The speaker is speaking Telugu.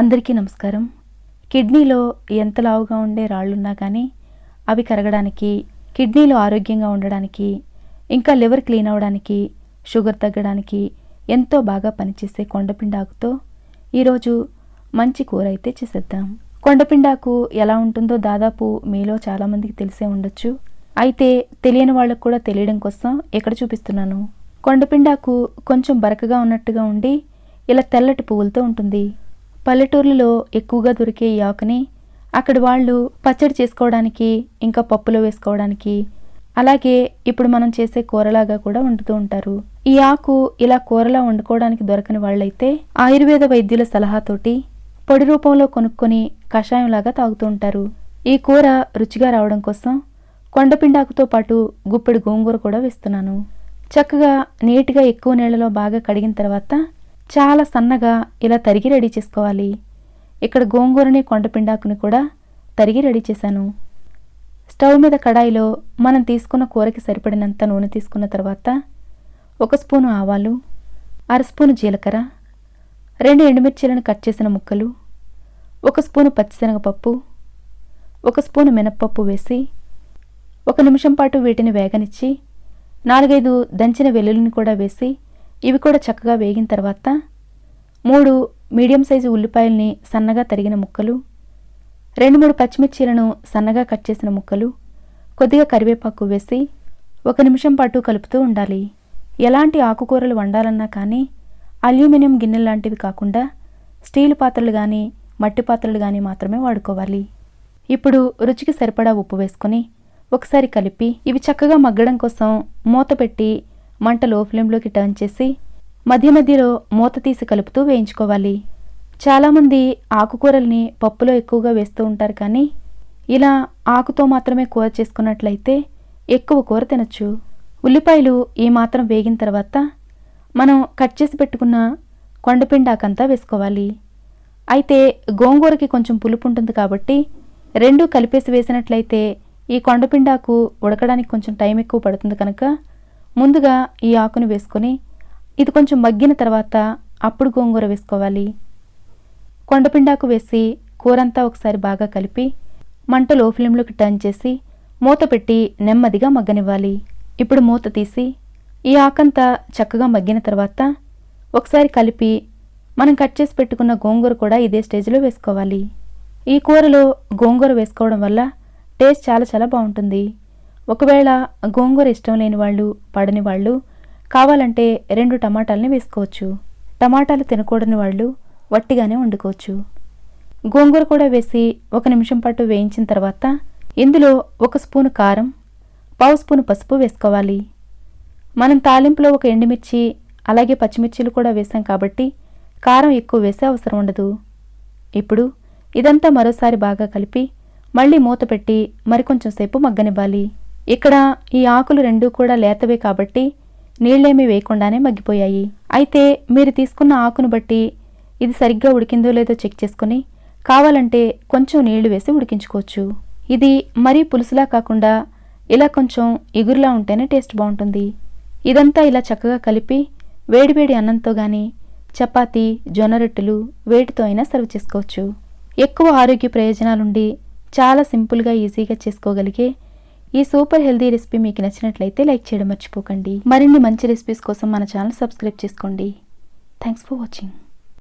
అందరికీ నమస్కారం. కిడ్నీలో ఎంత లావుగా ఉండే రాళ్ళున్నా కానీ అవి కరగడానికి కిడ్నీలు ఆరోగ్యంగా ఉండడానికి ఇంకా లివర్ క్లీన్ అవ్వడానికి షుగర్ తగ్గడానికి ఎంతో బాగా పనిచేసే కొండపిండాకుతో ఈరోజు మంచి కూర అయితే చేసేద్దాం. కొండపిండాకు ఎలా ఉంటుందో దాదాపు మీలో చాలామందికి తెలిసే ఉండొచ్చు. అయితే తెలియని వాళ్ళకు కూడా తెలియడం కోసం ఇక్కడ చూపిస్తున్నాను? కొండపిండాకు కొంచెం బరకగా ఉన్నట్టుగా ఉండి ఇలా తెల్లటి పువ్వులతో ఉంటుంది. పల్లెటూర్లలో ఎక్కువగా దొరికే ఈ ఆకుని అక్కడ వాళ్ళు పచ్చడి చేసుకోవడానికి ఇంకా పప్పులో వేసుకోవడానికి అలాగే ఇప్పుడు మనం చేసే కూరలాగా కూడా వండుతూ ఉంటారు. ఈ ఆకు ఇలా కూరలా వండుకోవడానికి దొరకని వాళ్ళైతే ఆయుర్వేద వైద్యుల సలహాతోటి పొడి రూపంలో కొనుక్కొని కషాయంలాగా తాగుతూ ఉంటారు. ఈ కూర రుచిగా రావడం కోసం కొండపిండాకుతో పాటు గుప్పెడు గోంగూర కూడా వేస్తున్నాను. చక్కగా నీట్గా ఎక్కువ నీళ్ళలో బాగా కడిగిన తర్వాత చాలా సన్నగా ఇలా తరిగి రెడీ చేసుకోవాలి. ఇక్కడ గోంగూరని కొండపిండాకుని కూడా తరిగి రెడీ చేశాను. స్టవ్ మీద కడాయిలో మనం తీసుకున్న కూరకి సరిపడినంత నూనె తీసుకున్న తర్వాత ఒక స్పూను ఆవాలు అర స్పూను జీలకర్ర రెండు ఎండుమిర్చీలను కట్ చేసిన ముక్కలు ఒక స్పూను పచ్చిశనగపప్పు ఒక స్పూను మినప్పప్పు వేసి ఒక నిమిషం పాటు వీటిని వేగనిచ్చి నాలుగైదు దంచిన వెల్లుల్లిని కూడా వేసి ఇవి కూడా చక్కగా వేగిన తర్వాత మూడు మీడియం సైజు ఉల్లిపాయల్ని సన్నగా తరిగిన ముక్కలు రెండు మూడు పచ్చిమిర్చీలను సన్నగా కట్ చేసిన ముక్కలు కొద్దిగా కరివేపాకు వేసి ఒక నిమిషం పాటు కలుపుతూ ఉండాలి. ఎలాంటి ఆకుకూరలు వండాలన్నా కానీ అల్యూమినియం గిన్నెలు లాంటివి కాకుండా స్టీల్ పాత్రలు కానీ మట్టి పాత్రలు కానీ మాత్రమే వాడుకోవాలి. ఇప్పుడు రుచికి సరిపడా ఉప్పు వేసుకొని ఒకసారి కలిపి ఇవి చక్కగా మగ్గడం కోసం మూత పెట్టి మంట లో ఫ్లేమ్లోకి టర్న్ చేసి మధ్య మధ్యలో మూత తీసి కలుపుతూ వేయించుకోవాలి. చాలామంది ఆకుకూరల్ని పప్పులో ఎక్కువగా వేస్తూ ఉంటారు కానీ ఇలా ఆకుతో మాత్రమే కూర చేసుకున్నట్లయితే ఎక్కువ కూర తినచ్చు. ఉల్లిపాయలు ఈ మాత్రం వేగిన తర్వాత మనం కట్ చేసి పెట్టుకున్న కొండపిండాకంతా వేసుకోవాలి. అయితే గోంగూరకి కొంచెం పులుపు ఉంటుంది కాబట్టి రెండు కలిపేసి వేసినట్లయితే ఈ కొండపిండాకు ఉడకడానికి కొంచెం టైం ఎక్కువ పడుతుంది కనుక ముందుగా ఈ ఆకును వేసుకొని ఇది కొంచెం మగ్గిన తర్వాత అప్పుడు గోంగూర వేసుకోవాలి. కొండపిండాకు వేసి కూరంతా ఒకసారి బాగా కలిపి మంట లో ఫ్లేమ్లోకి టర్న్ చేసి మూత పెట్టి నెమ్మదిగా మగ్గనివ్వాలి. ఇప్పుడు మూత తీసి ఈ ఆకంతా చక్కగా మగ్గిన తర్వాత ఒకసారి కలిపి మనం కట్ చేసి పెట్టుకున్న గోంగూర కూడా ఇదే స్టేజ్లో వేసుకోవాలి. ఈ కూరలో గోంగూర వేసుకోవడం వల్ల టేస్ట్ చాలా చాలా బాగుంటుంది. ఒకవేళ గోంగూర ఇష్టం లేని వాళ్ళు పడని వాళ్ళు కావాలంటే రెండు టమాటాలని వేసుకోవచ్చు. టమాటాలు తినకూడని వాళ్ళు వట్టిగానే వండుకోవచ్చు. గోంగూర కూడా వేసి ఒక నిమిషం పాటు వేయించిన తర్వాత ఇందులో ఒక స్పూను కారం పావు స్పూను పసుపు వేసుకోవాలి. మనం తాలింపులో ఒక ఎండుమిర్చి అలాగే పచ్చిమిర్చిలు కూడా వేసాం కాబట్టి కారం ఎక్కువ వేసే అవసరం ఉండదు. ఇప్పుడు ఇదంతా మరోసారి బాగా కలిపి మళ్ళీ మూత పెట్టి మరికొంచెం సేపు మగ్గనివ్వాలి. ఇక్కడ ఈ ఆకులు రెండూ కూడా లేతవే కాబట్టి నీళ్ళేమీ వేయకుండానే మగ్గిపోయాయి. అయితే మీరు తీసుకున్న ఆకును బట్టి ఇది సరిగ్గా ఉడికిందో లేదో చెక్ చేసుకుని కావాలంటే కొంచెం నీళ్ళు వేసి ఉడికించుకోవచ్చు. ఇది మరీ పులుసులా కాకుండా ఇలా కొంచెం ఇగురులా ఉంటేనే టేస్ట్ బాగుంటుంది. ఇదంతా ఇలా చక్కగా కలిపి వేడివేడి అన్నంతో గాని చపాతీ జొన్న రొట్టెలు వేటితో అయినా సర్వ్ చేసుకోవచ్చు. ఎక్కువ ఆరోగ్య ప్రయోజనాలుండి చాలా సింపుల్గా ఈజీగా చేసుకోగలిగే ఈ సూపర్ హెల్దీ రెసిపీ మీకు నచ్చినట్లయితే లైక్ చేయడం మర్చిపోకండి. మరిన్ని మంచి రెసిపీస్ కోసం మన ఛానల్ సబ్స్క్రైబ్ చేసుకోండి. Thanks for watching